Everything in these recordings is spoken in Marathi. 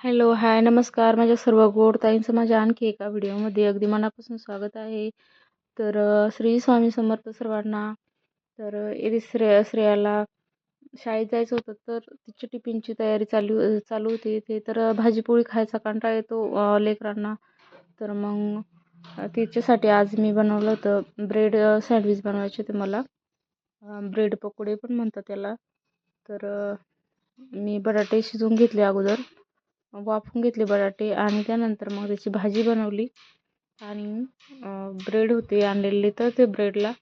हॅलो हाय नमस्कार. माझ्या सर्व गोड ताईंचं माझ्या आणखी एका व्हिडिओमध्ये अगदी मनापासून स्वागत आहे. तर श्री स्वामी समर्थ सर्वांना तर एरी श्रेया श्रेय श्रेयाला शाळेत जायचं होतं तर तिची टिफिनची तयारी चालू चालू होती. इथे तर भाजीपोळी खायचा कंटाळा येतो लेकरांना. तर मग तिच्यासाठी आज मी बनवलं होतं ब्रेड सँडविच बनवायचे होते मला. ब्रेड पकोडे पण म्हणतात त्याला. तर मी बटाटे शिजवून घेतले अगोदर. वाफवून घेतले बटाटे आणि त्यानंतर मग त्याची भाजी बनवली. आणि ब्रेड होते आणलेले. तर ते ब्रेडला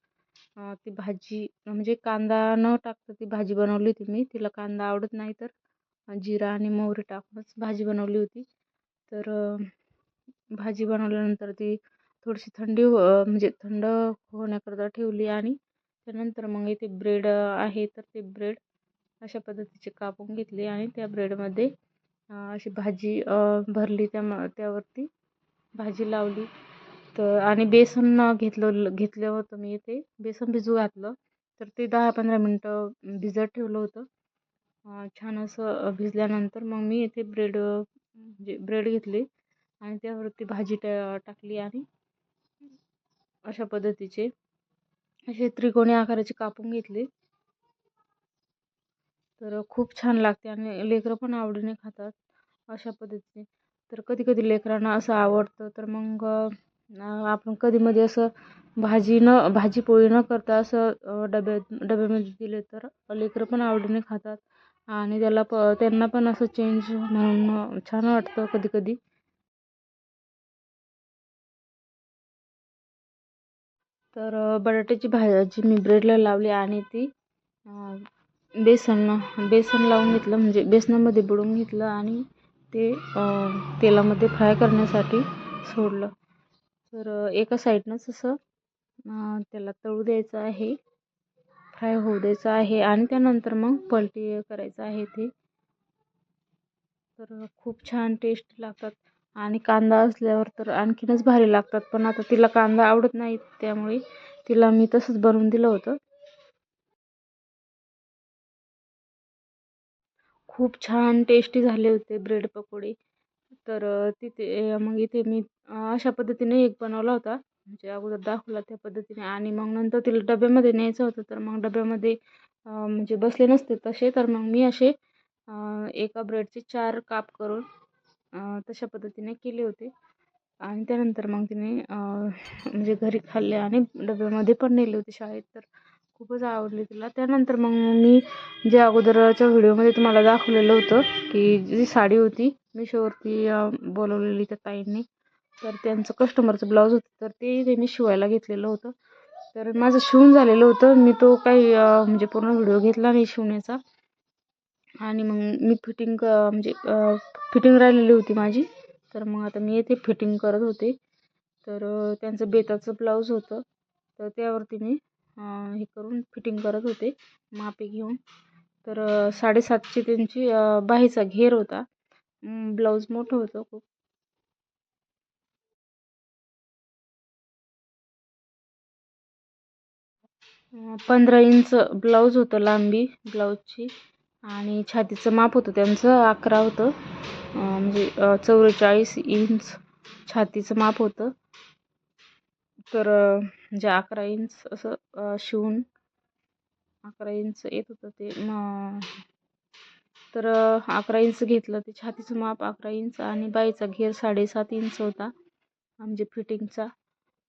ती भाजी म्हणजे कांदा न टाकता ती भाजी बनवली होती मी. तिला कांदा आवडत नाही तर जिरा आणि मोहरी टाकूनच भाजी बनवली होती. तर भाजी बनवल्यानंतर ती थोडीशी थंडी हो म्हणजे थंड होण्याकरता ठेवली आणि त्यानंतर मग इथे ब्रेड आहे. तर ते ब्रेड अशा पद्धतीचे कापून घेतले आणि त्या ब्रेडमध्ये अशी भाजी भरली त्या त्यावरती. भाजी लावली. तर आणि बेसन घेतलं घेतलं होतं मी ते. बेसन भिजू घातलं. तर ते दहा पंधरा मिनटं भिजत ठेवलं होतं. छान असं भिजल्यानंतर मग मी इथे ब्रेड म्हणजे ब्रेड घेतले. आणि त्यावरती भाजी टा टाकली आणि अशा पद्धतीचे असे त्रिकोणी आकाराचे कापून घेतले. तर खूप छान लागते आणि लेकरं पण आवडीने खातात अशा पद्धतीने. तर कधी कधी लेकरांना असं आवडतं तर मग आपण कधीमध्ये असं भाजी न भाजी पोळी न करता असं डब्यात डब्यामध्ये दिले तर लेकरं पण आवडीने खातात. आणि त्याला प त्यांना पण असं चेंज म्हणून छान वाटतं कधी कधी तर बटाट्याची भाजी मी ब्रेडला लावली आणि ती बेसन बेसन लावून घेतलं म्हणजे बेसनामध्ये बुडवून घेतलं आणि ते तेलामध्ये फ्राय करण्यासाठी सोडलं. तर एका साईडनंच असं त्याला तळू द्यायचं आहे फ्राय होऊ द्यायचं आहे आणि त्यानंतर मग पलटी करायचं आहे ते. तर खूप छान टेस्ट लागतात. आणि कांदा असल्यावर तर आणखीनच भारी लागतात पण आता तिला कांदा आवडत नाही त्यामुळे तिला मी तसंच बनवून दिलं होतं. खूप छान टेस्टी झाले होते ब्रेड पकोडे. तर तिथे मग इथे मी अशा पद्धतीने एक बनवला होता. म्हणजे अगोदर दाखवला त्या पद्धतीने आणि मग नंतर तिला डब्यामध्ये न्यायचं होतं. तर मग डब्यामध्ये म्हणजे बसले नसते तसे. तर मग मी असे एका ब्रेडचे चार काप करून तशा पद्धतीने केले होते. आणि त्यानंतर मग तिने म्हणजे घरी खाल्ले आणि डब्यामध्ये पण नेले होते शाळेत. तर खूपच आवडली तिला. त्यानंतर मग मी जे अगोदरच्या व्हिडिओमध्ये तुम्हाला दाखवलेलं होतं की जी साडी होती मिशोवरती बोलवलेली त्या ताईंनी तर त्यांचं कस्टमरचं ब्लाऊज होतं तर ते त्यांनी शिवायला घेतलेलं होतं. तर माझं शिवून झालेलं होतं. मी तो काही म्हणजे पूर्ण व्हिडिओ घेतला नाही शिवण्याचा. आणि मग मी फिटिंग म्हणजे फिटिंग राहिलेली होती माझी. तर मग आता मी येथे फिटिंग करत होते. तर त्यांचं बेताचं ब्लाऊज होतं. तर त्यावरती मी हे करून फिटिंग करत होते मापे घेऊन. तर साडेसातशे त्यांची बाहीचा घेर होता. ब्लाऊज मोठं होतं खूप. पंधरा इंच ब्लाऊज होतं लांबी ब्लाऊजची. आणि छातीचं माप होतं त्यांचं अकरा होतं. म्हणजे चौवेचाळीस इंच छातीचं माप होतं. तर म्हणजे अकरा इंच असं शिवून अकरा इंच येत होतं ते. मग तर अकरा इंच घेतलं. ते छातीचं माप अकरा इंच आणि बाईचा घेर साडेसात इंच होता म्हणजे फिटिंगचा.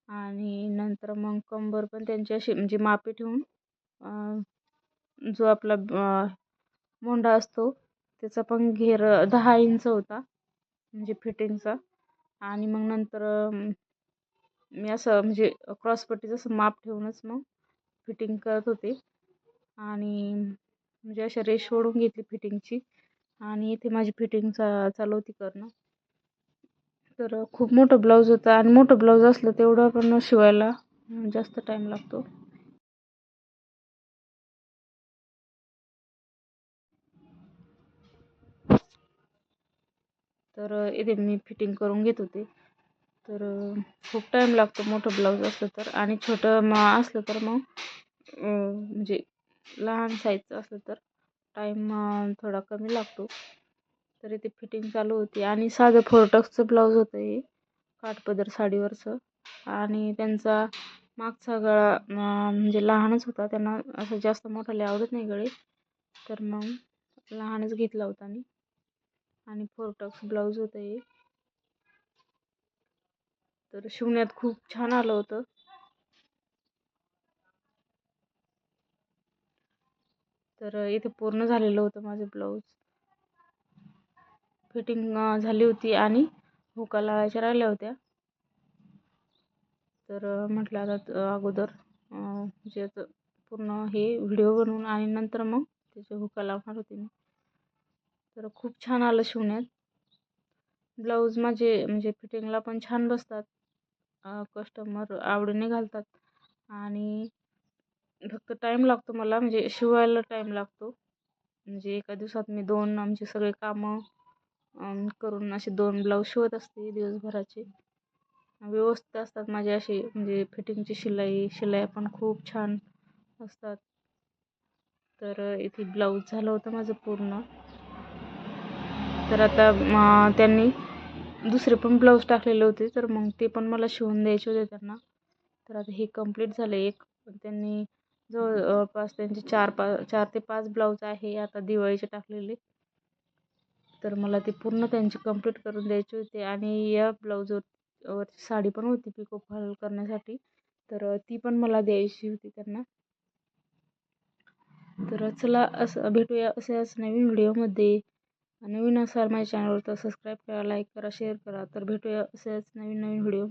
आणि नंतर मग कंबर पण त्यांची अशी म्हणजे मापे ठेवून जो आपला मोंडा असतो त्याचा पण घेर दहा इंच होता म्हणजे फिटिंगचा. आणि मग नंतर मी असं म्हणजे क्रॉसपट्टीचं असं माप ठेवूनच मग फिटिंग करत होते. आणि म्हणजे अशा रेष ओढून घेतली फिटिंगची. आणि इथे माझी फिटिंग चा चालू होती करणं. तर खूप मोठं ब्लाऊज होतं. आणि मोठं ब्लाऊज असलं तेवढं पण शिवायला जास्त टाईम लागतो. तर इथे मी फिटिंग करून घेत होते. तर खूप टाईम लागतो मोठं ब्लाऊज असलं तर. आणि छोटं मग असलं तर मग म्हणजे लहान साईजचं असलं तर टाईम थोडा कमी लागतो. तरी ते फिटिंग चालू होती. आणि साधं फोरटक्सचं ब्लाऊज होतं हे काठपदर साडीवरचं. आणि त्यांचा मागचा गळा म्हणजे लहानच होता. त्यांना असं जास्त मोठाले आवडत नाही गळे. तर मग लहानच घेतला होता मी. आणि फोरटक्स ब्लाऊज होतं हे. तर शिवण्यात खूप छान आलं होतं. तर इथे पूर्ण झालेलं होतं माझं ब्लाऊज फिटिंग झाली होती आणि हुका लावायच्या राहिल्या होत्या. तर म्हटलं आता अगोदर म्हणजे पूर्ण हे व्हिडिओ बनवून आणि नंतर मग त्याचे हुका लावणार होते मी. तर खूप छान आलं शिवण्यात. ब्लाऊज माझे म्हणजे फिटिंगला पण छान बसतात. कस्टमर आवडीने घालतात. आणि फक्त टाईम लागतो मला म्हणजे शिवायला टाईम लागतो. म्हणजे एका दिवसात मी दोन आमचे सगळे कामं करून असे दोन ब्लाऊज शिवत असते दिवसभराचे. व्यवस्थित असतात माझे असे म्हणजे फिटिंगची शिलाई शिलाई पण खूप छान असतात. तर इथे ब्लाऊज झालं होतं माझं पूर्ण. तर आता त्यांनी दुसरे पण ब्लाऊज टाकलेले होते तर मग ते पण मला शिवून द्यायचे होते त्यांना. तर आता हे कंप्लीट झालं एक. त्यांनी जवळपास त्यांचे चार पा चार ते पाच ब्लाऊज आहे आता दिवाळीचे टाकलेले. तर मला ते पूर्ण त्यांची कंप्लीट करून द्यायचे होते. आणि या ब्लाऊजवर वरची साडी पण होती पिको फॉल करण्यासाठी. तर ती पण मला द्यायची होती त्यांना. तर चला असं भेटूया असेच नवीन व्हिडिओमध्ये नवीन असाल माझ्या चॅनलवर तर सबस्क्राईब करा लाईक करा शेअर करा. तर भेटूया असेच नवीन नवीन व्हिडिओ